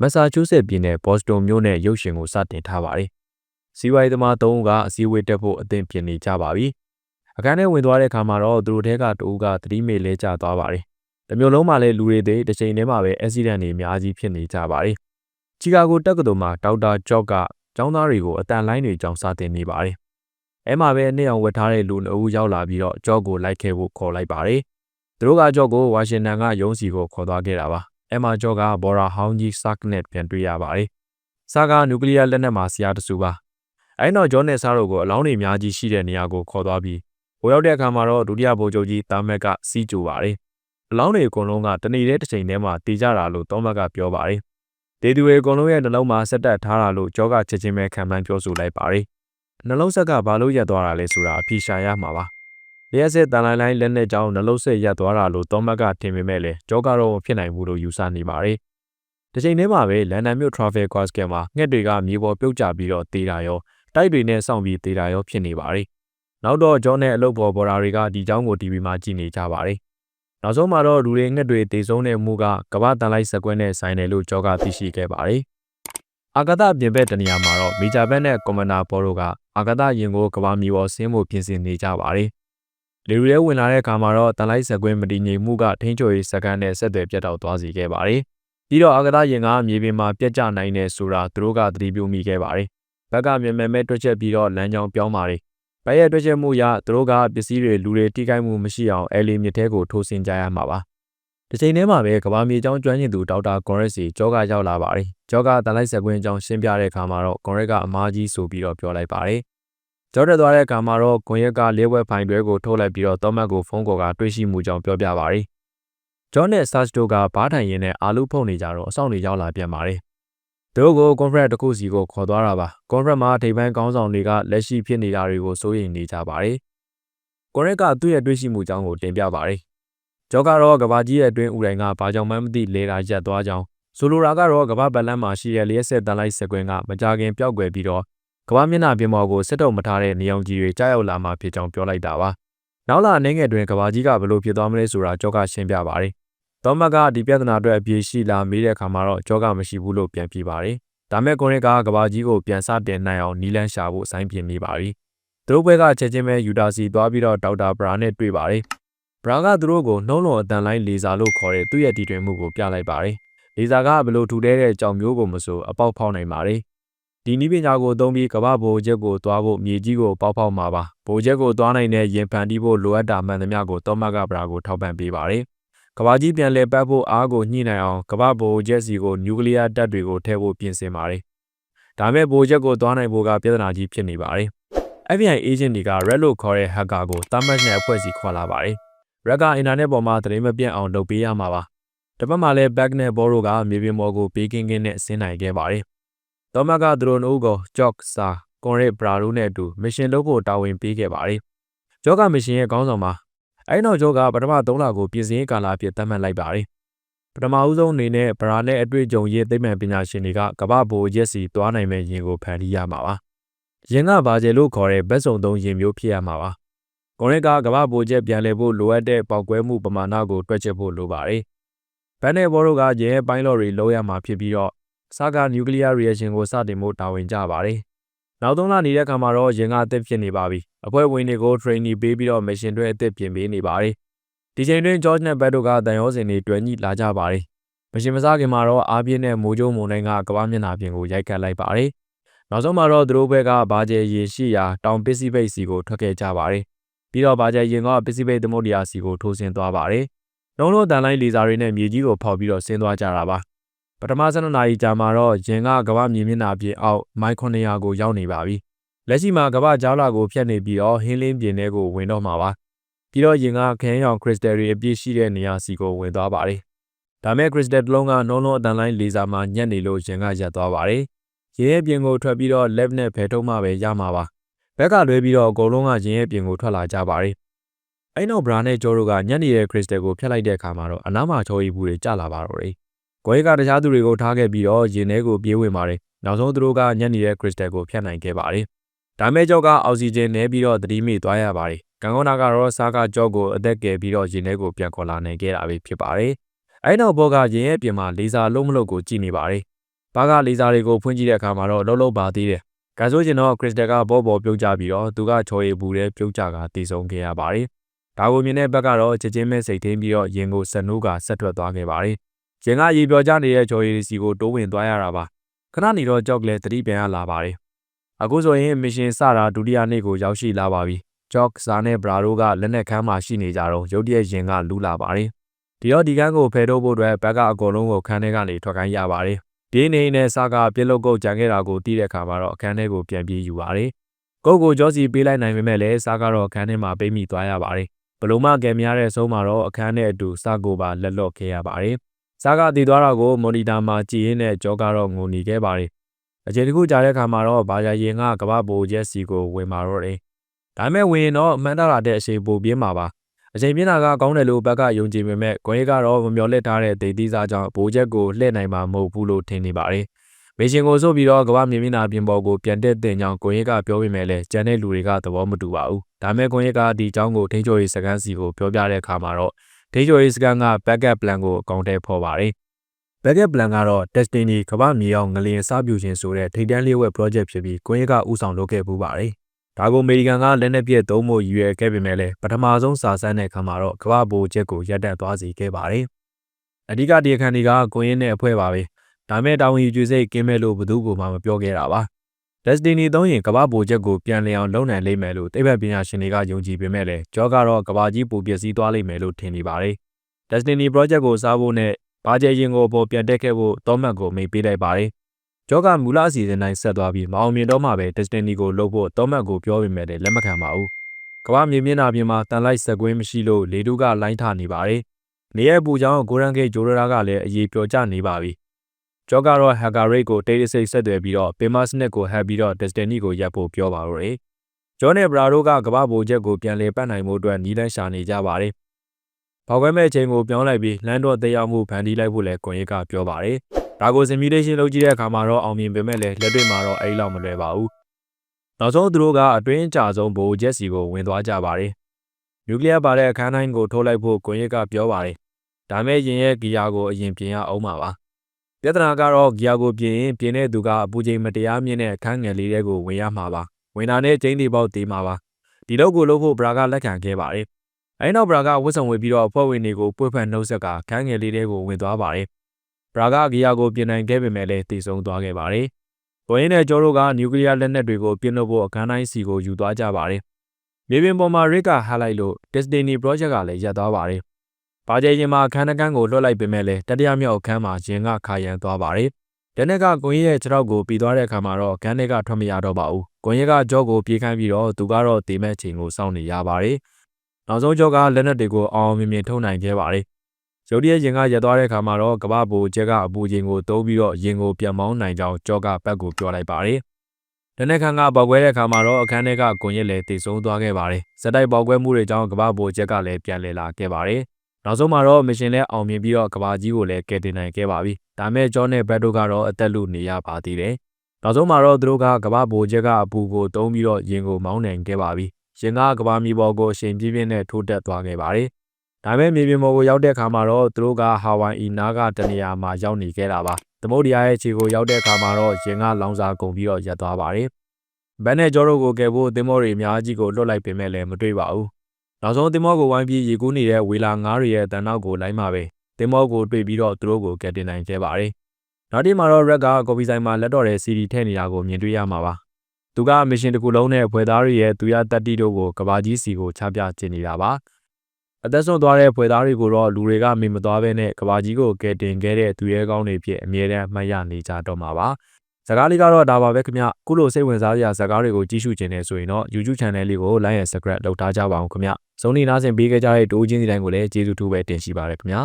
မက်ဆာချူးဆက်ပြည်နယ်ဘော့စတွန်မြို့နယ်ရုပ်ရှင်ကိုစတင်ထားပါတယ်။စီးပွားရေးသမား၃ဦးကအစည်းအဝေးတက်ဖို့အသင့်ပြင်နေကြပါပြီ။အခန်းထဲဝင်သွားတဲ့အခါမှာတော့သူတို့ထဲကတဦးကသတိမေ့လဲကျသွားပါတယ်။တမျိုးလုံးမှာလည်းလူတွေတွေတစ်ချိန်တည်းမှာပဲအက်ဆီဒန့်တွေအများကြီးဖြစ်နေကြပါတယ်။ချီကာဂိုတက္ကသိုလ်မှာဒေါက်တာဂျော့ကကျောင်းသားတွေကိုအတန်လိုင်းတွေကြောင်းစတင်နေပါတယ်။အဲမှာပဲနှစ်အောင်ဝတ်ထားတဲ့လူအုပ်ရောက်လာပြီးတော့ဂျော့ကိုလိုက်ခဲ့ဖို့ခေါ်လိုက်ပါတယ်။သူတို့ကဂျော့ကိုဝါရှင်တန်ကရုံးစီကိုခေါ်သွားခဲ့တာပါ။ အဲမှာဂျော့ကဘော်ရာဟောင်းကြီးဆာကနက်ပြန်တွေ့ရပါတယ်။ဆာကနျူကလ িয়ার လက်နက်မှာဆရာတစုပါ။အဲနောက်ဂျော့နဲ့ဆာတို့ကိုအလောင်းတွေအများကြီးရှိတဲ့နေရာကိုခေါ်သွားပြီးဟိုရောက်တဲ့အခါမှာတော့ဒုတိယဗိုလ်ချုပ်ကြီးတာမက်ကစီးကြိုပါတယ်။အလောင်းတွေအကုန်လုံးကတနေ့တည်းတစ်ချိန်တည်းမှာတည်ကြတာလို့တောမက်ကပြောပါတယ်။ဒေသူတွေအကုန်လုံးရဲ့နှလုံးမှာဆက်တက်ထားတာလို့ဂျော့ကချက်ချင်းပဲခံမှန်းပြောဆိုလိုက်ပါတယ်။နှလုံးဆက်ကဘာလို့ရက်သွားတာလဲဆိုတာအဖြေရှာရမှာပါ။ လျှက်စစ်တန်လိုင်းလိုင်းလက်နဲ့ကြောင်းနှလုံးဆက်ရက်သွားတာလို့တောမတ်ကထင်ပေမဲ့လည်းကြောကတော့ဖြစ်နိုင်မှုလို့ယူဆနေပါတယ်။တစ်ချိန်တည်းမှာပဲလန်ဒန်မြို့ Travel Castle မှာငှက်တွေကမြေပေါ်ပြုတ်ကျပြီးတော့တေးတာရောတိုက်တွေနဲ့စောင့်ပြီးတေးတာရောဖြစ်နေပါတယ်။နောက်တော့ဂျောနဲ့အလုပ်ပေါ်ဘော်ဒါတွေကဒီကြောင်းကို TV မှာကြည့်နေကြပါတယ်။နောက်ဆုံးမှာတော့လူတွေငှက်တွေတေဆုံးတဲ့မှုကကမ္ဘာတန်လိုက်စကွဲနဲ့ဆိုင်တယ်လို့ကြောကသိရှိခဲ့ပါတယ်။အာဂတပြင်ဘက်တနေရာမှာတော့မီဂျာဘက်နဲ့ကွန်မနာဘော်တို့ကအာဂတယင်ကိုကဘာမီပေါ်ဆင်းဖို့ပြင်ဆင်နေကြပါတယ် လေလူရဲဝင်လာတဲ့အခါမှာတော့တန်လိုက်စကွဲမတည်ငြိမ်မှုကထိန်းချုပ်ရေးစကန်နဲ့ဆက်သွယ်ပြတ်တောက်သွားစေခဲ့ပါတယ်။ပြီးတော့အာဂတရင်ကမြေပြင်မှာပြက်ကျနိုင်တဲ့ဆိုတာသူတို့ကသတိပြုမိခဲ့ပါတယ်။ဘက်ကမြန်မြန်မဲ့တွက်ချက်ပြီးတော့လမ်းကြောင်းပြောင်းပါတယ်။ဘက်ရဲ့တွက်ချက်မှုရသူတို့ကပစ္စည်းတွေလူတွေထိခိုက်မှုမရှိအောင်အဲလီမြစ်ထဲကိုထိုးဆင်းကြရမှာပါ။ဒီချိန်ထဲမှာပဲကဘာမြေကျောင်းကျွမ်းကျင်သူဒေါက်တာကွန်ရက်စီကြောကရောက်လာပါတယ်။ကြောကတန်လိုက်ဆက်ကွင်းကျောင်းရှင်းပြတဲ့အခါမှာတော့ကွန်ရက်ကအမားကြီးဆိုပြီးတော့ပြောလိုက်ပါတယ်။ ကြောတက်သွားတဲ့အခါမှာတော့ကွန်ရက်ကလေးဝက်ဖိုင်တွဲကိုထုတ်လိုက်ပြီးတော့သောမတ်ကိုဖုန်းကော်ကတွေးရှိမှုကြောင့်ပြောပြပါတယ်။ဂျော့နဲ့ဆာချ်တို့ကဘားထိုင်ရင်းနဲ့အာလူဖုန်နေကြတော့အဆောင်တွေရောက်လာပြန်ပါတယ်။သူတို့ကိုကွန်ဖရက်တစ်ခုစီကိုခေါ်သွားတာပါ။ကွန်ဖရက်မှာထိပ်ပိုင်းကောင်းဆောင်တွေကလက်ရှိဖြစ်နေတာတွေကိုစိုးရိမ်နေကြပါတယ်။ကွန်ရက်ကသူ့ရဲ့တွေးရှိမှုကြောင့်ကိုတင်ပြပါတယ်။ဂျော့ကတော့ကဘာကြီးရဲ့အတွင်းဦးတိုင်းကဘာကြောင့်မှမသိလေတာရက်သွားကြောင်းဆိုလိုတာကတော့ကဘာဗလန်မှာရှိတဲ့လျှက်ဆက်တန်လိုက်စကွင်းကမကြခင်ပျောက်ကွယ်ပြီးတော့ ကဘာမျက်နှာပြင်ပေါ်ကိုစစ်တုံမထားတဲ့နေအောင်ကြီးတွေကြားရောက်လာမှဖြစ်ကြောင်းပြောလိုက်တာပါ။နောက်လာအနေငယ်တွင်ကဘာကြီးကဘလို့ဖြစ်သွားမလဲဆိုတာကြောကရှင်းပြပါတယ်။သောမတ်ကဒီပြဿနာအတွက်အပြေရှိလာမေးတဲ့အခါမှာတော့ကြောကမရှိဘူးလို့ပြန်ပြပါတယ်။ဒါမဲ့ကွန်ရက်ကကဘာကြီးကိုပြန်စတင်နိုင်အောင်နီလန်းရှာဖို့စိုင်းပြနေပါပြီ။သူတို့ဘက်ကချက်ချင်းပဲယူတာစီသွားပြီးတော့ဒေါက်တာဘရာနဲ့တွေ့ပါတယ်။ဘရာကသူတို့ကိုနှုံးလုံးအတန်လိုင်းလေဆာလို့ခေါ်တဲ့သူ့ရဲ့တည်တွင်မှုကိုပြလိုက်ပါတယ်။လေဆာကဘလို့ထူတဲ့ကြောင်မျိုးကိုမဆိုအပေါက်ဖောက်နိုင်ပါတယ်။ ဒီနည်းပညာကိုသုံးပြီးကမ္ဘာဘိုချက်ကိုသွားဖို့မြေကြီးကိုပေါက်ဖောက်မှာပါဘိုချက်ကိုသွားနိုင်တဲ့ရင်ဖန်တီးဖို့လိုအပ်တာမှန်သမျှကိုသောမတ်ကဗရာကိုထောက်ပံ့ပေးပါတယ်ကဘာကြီးပြန်လည်ပတ်ဖို့အားကိုညှိနှိုင်အောင်ကမ္ဘာဘိုချက်စီကိုနျူကလ িয়ার တပ်တွေကိုထည့်ဖို့ပြင်ဆင်ပါတယ်ဒါမဲ့ဘိုချက်ကိုသွားနိုင်ဖို့ကပြဿနာကြီးဖြစ်နေပါတယ် FBI agent တွေက Red လို့ခေါ်တဲ့ hacker ကိုတာမတ်နဲ့အဖွဲ့အစည်းခေါ်လာပါတယ် Red ကအင်တာနက်ပေါ်မှာသတင်းမပြတ်အောင်လုပ်ပေးရမှာပါတပတ်မှလည်း back နဲ့ ball တို့ကမြေပြင်ပေါ်ကိုပေးကင်းကင်းနဲ့ဆင်းနိုင်ခဲ့ပါတယ် သောမတ်ကသူတို့နှုတ်ကို Jock စာကွန်ရက်ဘရာတို့နဲ့အတူမစ်ရှင်လုပ်ဖို့တာဝန်ပေးခဲ့ပါတယ်။ဂျော့ကမစ်ရှင်ရဲ့ခေါင်းဆောင်ပါ။အဲဒီနောက်ဂျော့ကပထမ3လကိုပြင်ဆင်ရေးကာလအဖြစ်သတ်မှတ်လိုက်ပါတယ်။ပထမဦးဆုံးအနေနဲ့ဘရာနဲ့အတွေ့အကြုံရေးသိပ္ပံပညာရှင်တွေကကမ္ဘာဘိုရက်စီသွားနိုင်မဲ့ယင်ကိုဖန်တီးရမှာပါ။ယင်ကဘာကျဲလို့ခေါ်တဲ့ဘက်စုံသုံးယင်မျိုးဖြစ်ရမှာပါ။ကွန်ရက်ကကမ္ဘာဘိုချက်ပြန်လည်ဖို့လိုအပ်တဲ့ပေါက်ကွဲမှုပမာဏကိုတွက်ချက်ဖို့လိုပါတယ်။ဘန်နယ်ဘော်တို့ကယင်ရဲ့ပိုင်းလော်တွေလုံးရမှာဖြစ်ပြီးတော့ စကာနျူကလ িয়ার ရီယက်ရှင်ကိုစတင်ဖို့တာဝန်ကျပါတယ်။နောက်သုံးလနေတဲ့အခါမှာတော့ရင်ကအသစ်ဖြစ်နေပါပြီ။အဖွဲ့ဝင်တွေကို training ပေးပြီးတော့ mission တွေအသစ်ပြင်ပေးနေပါတယ်။ဒီချိန်တွင် George နဲ့ Bad တို့ကတန်ရောစင်တွေတွဲညှိလာကြပါတယ်။မရှင်မစားခင်မှာတော့အားပြင်းတဲ့မိုးကြိုးမုန်တိုင်းကကမ္ဘာမျက်နှာပြင်ကိုရိုက်ခတ်လိုက်ပါတယ်။နောက်ဆုံးမှာတော့သူတို့ဘက်ကဘာကျဲရေရှိရာတောင်ပစ္စည်းပိတ်စီကိုထွက်ခဲ့ကြပါတယ်။ပြီးတော့ဘာကျဲရင်ကပစ္စည်းပိတ်သမုဒ္ဒရာစီကိုထိုးဆင်းသွားပါတယ်။လုံးလုံးတန်လိုင်းလီစာတွေနဲ့မြေကြီးကိုဖောက်ပြီးတော့ဆင်းသွားကြတာပါ ပထမ12နာရီကြာမှာတော့ရင်ကကမ္ဘာမြေမျက်နှာပြင်အောက်မိုင်900ကိုရောက်နေပါပြီ။လက်ရှိမှာကမ္ဘာကြောက်လာကိုဖြတ်နေပြီးတော့ဟင်းလင်းပြင်ထဲကိုဝင်တော့မှာပါ။ပြီးတော့ရင်ကခင်းရောင်ခရစ်စတယ်တွေအပြည့်ရှိတဲ့နေရာစီကိုဝင်သွားပါတယ်။ဒါမဲ့ခရစ်စတယ်တစ်လုံးကနှုံးလုံးအတန်လိုင်းလေဆာမှာညက်နေလို့ရင်ကရက်သွားပါတယ်။ရင်ရဲ့ပြင်ကိုထွက်ပြီးတော့ left နဲ့ဖယ်ထုတ်မှပဲရမှာပါ။ဘက်ကလွဲပြီးတော့အကုန်လုံးကရင်ရဲ့ပြင်ကိုထွက်လာကြပါတယ်။အဲ့နောက်ဘရာနဲ့ဂျောတို့ကညက်နေတဲ့ခရစ်စတယ်ကိုဖျက်လိုက်တဲ့အခါမှာတော့အနားမှာချော်ရီဘူးတွေကျလာပါတော့တယ်။ ဂွဲကတခြားသူတွေကိုထားခဲ့ပြီးတော့ရင်ထဲကိုပြေးဝင်ပါတယ်။နောက်ဆုံးသူတို့ကညက်နေတဲ့ခရစ်စတယ်ကိုဖျက်နိုင်ခဲ့ပါတယ်။ဒါမဲ့ကြောက်ကအောက်ဆီဂျင်နည်းပြီးတော့သတိမေ့သွားရပါတယ်။ကံကောင်းတာကတော့စားကကြောက်ကိုအသက်ကယ်ပြီးတော့ရင်ထဲကိုပြန်ခေါ်လာနိုင်ခဲ့တာပဲဖြစ်ပါတယ်။အဲနောက်ဘောကရင်ရဲ့ပြင်မှာလေဆာလုံးမလို့ကိုကြည့်နေပါတယ်ဘာကလေးစားတွေကိုဖွင့်ကြည့်တဲ့အခါမှာတော့လုံးလုံးပါသေးတယ်ကံဆိုချင်တော့ခရစ်စတယ်ကဘောပေါ်ပြုတ်ကြပြီးတော့သူကချော်ရည်ဘူးတဲ့ပြုတ်ကြကတည်ဆုံခဲ့ရပါတယ်ဒါကိုမြင်တဲ့ဘက်ကတော့ချက်ချင်းပဲစိတ်ထင်းပြီးတော့ရင်ကိုဆက်နိုးကဆက်ထွက်သွားခဲ့ပါတယ် ရင်ကရေပြော်ကြနေတဲ့ချော်ရည်စီကိုတိုးဝင်သွားရတာပါခဏနေတော့ကြောက်ကလေးတတိပြန်ရလာပါတယ်အခုဆိုရင်မစ်ရှင်စတာဒုတိယနေ့ကိုရောက်ရှိလာပါပြီကြော့စာနဲ့ဘရာတို့ကလက်နက်ခမ်းမှာရှိနေကြတော့ရုတ်တရက်ရင်ကလူးလာပါတယ်ဒီတော့ဒီကန်းကိုဖယ်ထုတ်ဖို့အတွက်ဘက်ကအကုန်လုံးကိုခန်းထဲကနေထွက်ခိုင်းရပါတယ်ပြင်းနေနဲ့စာကပြစ်လုတ်ကုတ်ကြံခဲ့တာကိုတီးတဲ့အခါမှာတော့အခန်းထဲကိုပြန်ပြေးယူပါတယ်ကုတ်ကိုကြောစီပေးလိုက်နိုင်ပေမဲ့လည်းစာကတော့အခန်းထဲမှာပိတ်မိသွားရပါတယ်ဘလုံးမကယ်မရတဲ့ဆုံးမှာတော့အခန်းထဲအတူစာကိုပါလက်လော့ခဲ့ရပါတယ် စာကတည်သွားတာကိုမော်နီတာမှာကြည်ရင်းနဲ့ကြောကတော့ငိုနေခဲ့ပါတယ်အချိန်တခုကြာတဲ့အခါမှာတော့ဘာသာရင်ကကမ္ဘာဘိုချက်စီကိုဝင်มาတော့တယ်ဒါမဲ့ဝင်ရင်တော့အမှန်တရတဲ့အရှိပိုပြင်းမှာပါအချိန်ပြင်းတာကကောင်းတယ်လို့ဘက်ကယုံကြည်ပေမဲ့ကိုရဲကတော့မမျော်လင့်ထားတဲ့ဒေသီးစားကြောင့်ဘိုးချက်ကိုလှည့်နိုင်မှာမဟုတ်ဘူးလို့ထင်နေပါတယ်။မေရှင်ကိုဆိုပြီးတော့ကမ္ဘာမြင်မြင်နာပြင်ပေါ်ကိုပြန်တက်တဲ့ကြောင့်ကိုရဲကပြောပေမဲ့လည်းကျန်တဲ့လူတွေကသဘောမတူပါဘူး။ဒါမဲ့ကိုရဲကဒီအကြောင်းကိုထိန်းချုပ်ရေးစကန်စီကိုပြောပြတဲ့အခါမှာတော့ ထိန်းချုပ်ရေးစကန်က backup plan ကိုအကောင့်ထဲဖော်ပါတယ်။ backup plan ကတော့ Destiny ကမ္ဘာမြေအောင်ငလျင်စပြုခြင်းဆိုတဲ့ထိပ်တန်းလေးဝက် project ဖြစ်ပြီးကိုရဲကဥဆောင်လုပ်ခဲ့ပူးပါတယ်။ဒါကိုအမေရိကန်ကလက်နက်ပြည့်သုံးဖို့ရည်ရွယ်ခဲ့ပေမဲ့လည်းပထမဆုံးစာစမ်းတဲ့အခါမှာတော့ကမ္ဘာဘိုချက်ကိုရပ်တန့်သွားစေခဲ့ပါတယ်။အဓိကတရားခံတွေကကိုရင်းနဲ့အဖွဲ့ပါပဲ။ဒါမဲ့တာဝန်ယူကြစိတ်ကင်းမဲ့လို့ဘသူ့ကိုမှမပြောခဲ့တာပါ။ Destiny သုံးရင်ကမ္ဘာဘိုချက်ကိုပြန်လည်အောင်လုပ်နိုင်လိမ့်မယ်လို့သိပ္ပံပညာရှင်တွေကယုံကြည်ပေမဲ့လည်းကြောကတော့ကမ္ဘာကြီးပူပျက်စီးသွားလိမ့်မယ်လို့ထင်နေပါတယ်။ Destiny project ကိုစားဖို့နဲ့ဘာကျဲရင်ကိုပေါ်ပြန်တက်ခဲ့ဖို့တောမတ်ကိုမိတ်ပေးလိုက်ပါတယ်ကျောကမူလအစီအစဉ်တိုင်းဆက်သွားပြီးမအောင်မြင်တော့မှပဲ Destiny ကိုလုပ်ဖို့တောမတ်ကိုပြောပေမဲ့လည်းလက်မခံပါဘူး။ကမ္ဘာမြေမျက်နှာပြင်မှာတန်လိုက်ဆက်ကွင်းမရှိလို့လေတုကလိုင်းထနေပါတယ်။နေရဲ့ပူချောင်းကိုရန်ဂိတ်ဂျိုရရာကလည်းအရေးပျော်ကျနေပါပြီ။ ကျောကတော့ Hacker Rate ကိုတိတ်တဆိတ်ဆက်သွယ်ပြီးတော့ Pema Snake ကိုဟက်ပြီးတော့ Destiny ကိုရပ်ဖို့ပြောပါတော့တယ်။ဂျောနဲ့ဘရာတို့ကကမ္ဘာဘိုချက်ကိုပြန်လည်ပတ်နိုင်မှုအတွက်နီးလန်းရှာနေကြပါတယ်။ဘောက်ခွဲမဲ့ချိန်ကိုပြောင်းလိုက်ပြီးလမ်းတော့တရားမှုဖန်တီးလိုက်ဖို့လည်းကွန်ရက်ကပြောပါတယ်။ဒါကို simulation လုပ်ကြည့်တဲ့အခါမှာတော့အောင်မြင်ပေမဲ့လည်းလက်တွေ့မှာတော့အဲ့လောက်မလွယ်ပါဘူး။နောက်ဆုံးသူတို့ကအတွင်းကြဆုံးဘိုဂျက်စီကိုဝင်သွားကြပါတယ်။နျူကလ িয়ার ပါတဲ့အခန်းတိုင်းကိုထိုးလိုက်ဖို့ကွန်ရက်ကပြောပါတယ်။ဒါမဲ့ရင်ရဲ့ဂီယာကိုအရင်ပြင်ရအောင်ပါပါ။ ပြဿနာကတော့ဂီယာကိုပြင်ရင်ပြင်တဲ့သူကအပူချိန်မတရားမြင့်တဲ့အခန်းငယ်လေးတွေကိုဝင်ရမှာပါ။ဝင်တာနဲ့ကျင်းဒီပေါက်သေးမှာပါ။ဒီလောက်ကိုလုပ်ဖို့ဘရာကလက်ခံခဲ့ပါတယ်။အဲဒီနောက်ဘရာကဝတ်ဆောင်ဝေပြီးတော့အဖွဲ့ဝင်တွေကိုပွေ့ဖက်နှုတ်ဆက်ကခန်းငယ်လေးတွေကိုဝင်သွားပါတယ်ဘရာဂဂီယာကိုပြင်နိုင်ခဲ့ပေမဲ့လည်းတည်ဆုံသွားခဲ့ပါတယ်။ဘိုးရင်းနဲ့ကျော်တို့ကနျူကလ িয়ার လက်နက်တွေကိုပြင်လို့ဖို့အခန်းတိုင်းစီကိုယူသွားကြပါတယ်။မြေပြင်ပေါ်မှာရစ်ကဟာလိုက်လို့ Destiny Project ကလည်းရပ်သွားပါတယ်။ ဘာကျရင်မှာအခန်းတကန်းကိုလွှတ်လိုက်ပေမဲ့လည်းတတိယမြောက်အခန်းမှာရင်ကခါရန်သွားပါတယ်။တနက်ကကွန်ရက်ရဲ့ခြေထောက်ကိုပြီးသွားတဲ့အခါမှာတော့ခန်းထဲကထွက်မရတော့ပါဘူး။ကွန်ရက်ကကြော့ကိုပြေးခိုင်းပြီးတော့သူကတော့တေမဲ့ချိန်ကိုစောင့်နေရပါတယ်။နောက်ဆုံးကြော့ကလက်နက်တွေကိုအောင်မြင်မြင်ထုတ်နိုင်ခဲ့ပါတယ်။ရုတ်တရက်ရင်ကရက်သွားတဲ့အခါမှာတော့ကပ္ပဘူကျက်ကအပူချိန်ကိုသုံးပြီးတော့ရင်ကိုပြန်မောင်းနိုင်ကြောင်းကြောကပတ်ကိုပြောလိုက်ပါတယ်။တနက်ခန်ကပေါက်ကွဲတဲ့အခါမှာတော့အခန်းထဲကကွန်ရက်လည်းတည်ဆုံသွားခဲ့ပါတယ်။စက်တိုက်ပေါက်ကွဲမှုတွေကြောင့်ကပ္ပဘူကျက်ကလည်းပြန်လည်လာခဲ့ပါတယ်။ နောက်ဆုံးမှာတော့မရှင်လည်းအောင်မြင်ပြီးတော့ကဘာကြီးကိုလည်းကယ်တင်နိုင်ခဲ့ပါပြီ။ဒါမဲ့ဂျောနဲ့ဘက်တို့ကတော့အသက်လူနေရပါသေးတယ်။နောက်ဆုံးမှာတော့သူတို့ကကဘာဘိုချက်ကအပူကိုတုံးပြီးတော့ရင်ကိုမောင်းနိုင်ခဲ့ပါပြီ။ရင်ကကဘာမီဘော်ကိုအချိန်ပြင်းပြင်းနဲ့ထိုးတက်သွားခဲ့ပါတယ်ဒါပေမဲ့မြေပြင်ပေါ်ကိုရောက်တဲ့အခါမှာတော့သူတို့ကဟာဝိုင်အီနားကတနေရာမှာရောက်နေခဲ့တာပါသမုဒ္ဒရာရဲ့ခြေကိုရောက်တဲ့အခါမှာတော့ရင်ကလောင်စာကုန်ပြီးတော့ရပ်သွားပါတယ်ဘန်နဲ့ဂျောတို့ကိုကယ်ဖို့သင်္ဘောတွေအများကြီးကိုလွတ်လိုက်ပေမဲ့လည်းမတွေ့ပါဘူး နောက်ဆုံးသင်္ဘောကိုဝိုင်းပြီးရေကူးနေတဲ့ဝေလာငါးတွေရဲ့တန်နောက်ကိုလိုက်မှပဲသင်္ဘောကိုတွေ့ပြီးတော့သူတို့ကိုကယ်တင်နိုင်ခဲ့ပါတယ်နောက်တိမှာတော့ Red ကကော်ပီဆိုင်မှာလက်တော်တဲ့ CD ထည့်နေတာကိုမြင်တွေ့ရမှာပါသူကမရှင်တစ်ခုလုံးနဲ့ဖွဲ့သားတွေရဲ့သူရတက်တီတို့ကိုကဘာကြီးစီကိုချပြချင်နေတာပါအသက်ဆုံးသွားတဲ့ဖွဲ့သားတွေကိုတော့လူတွေကမေ့မသွားဘဲနဲ့ကဘာကြီးကိုကယ်တင်ခဲ့တဲ့သူရဲကောင်းတွေဖြစ်အမြဲတမ်းမှတ်ရနေကြတော့မှာပါ ဇကားလေးကတော့ဒါပါပဲခင်ဗျခုလိုစိတ်ဝင်စားစရာဇကားတွေကိုကြည့်ရှုခြင်းနဲ့ဆိုရင်တော့ YouTube channel လေးကို like and subscribe လုပ်ထားကြပါအောင်ခင်ဗျစုံနေနားဆင်ပေးကြတဲ့တိုးချင်းစီတိုင်းကိုလည်းကျေးဇူးတူပဲတင်ရှိပါရခင်ဗျာ